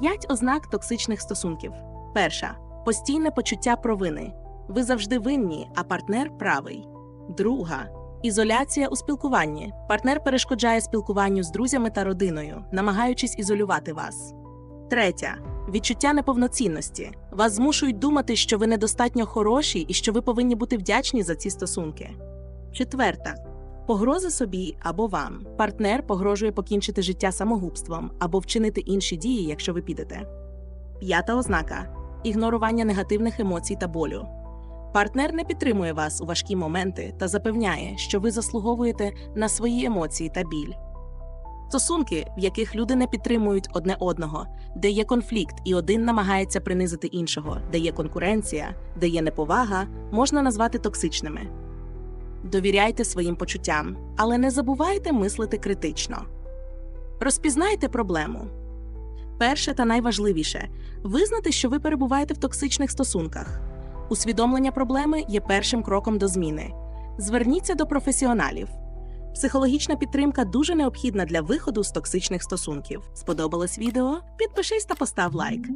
П'ять ознак токсичних стосунків. Перша постійне почуття провини. Ви завжди винні, а партнер правий. Друга ізоляція у спілкуванні. Партнер перешкоджає спілкуванню з друзями та родиною, намагаючись ізолювати вас. Третя відчуття неповноцінності. Вас змушують думати, що ви недостатньо хороші і що ви повинні бути вдячні за ці стосунки. Четверта погрози собі або вам. Партнер погрожує покінчити життя самогубством або вчинити інші дії, якщо ви підете. П'ята ознака ігнорування негативних емоцій та болю. Партнер не підтримує вас у важкі моменти та запевняє, що ви заслуговуєте на свої емоції та біль. Стосунки, в яких люди не підтримують одне одного, де є конфлікт і один намагається принизити іншого, де є конкуренція, де є неповага, можна назвати токсичними. Довіряйте своїм почуттям, але не забувайте мислити критично. Розпізнайте проблему. Перше та найважливіше визнати, що ви перебуваєте в токсичних стосунках. Усвідомлення проблеми є першим кроком до зміни. Зверніться до професіоналів. Психологічна підтримка дуже необхідна для виходу з токсичних стосунків. Сподобалось відео? Підпишись та постав лайк.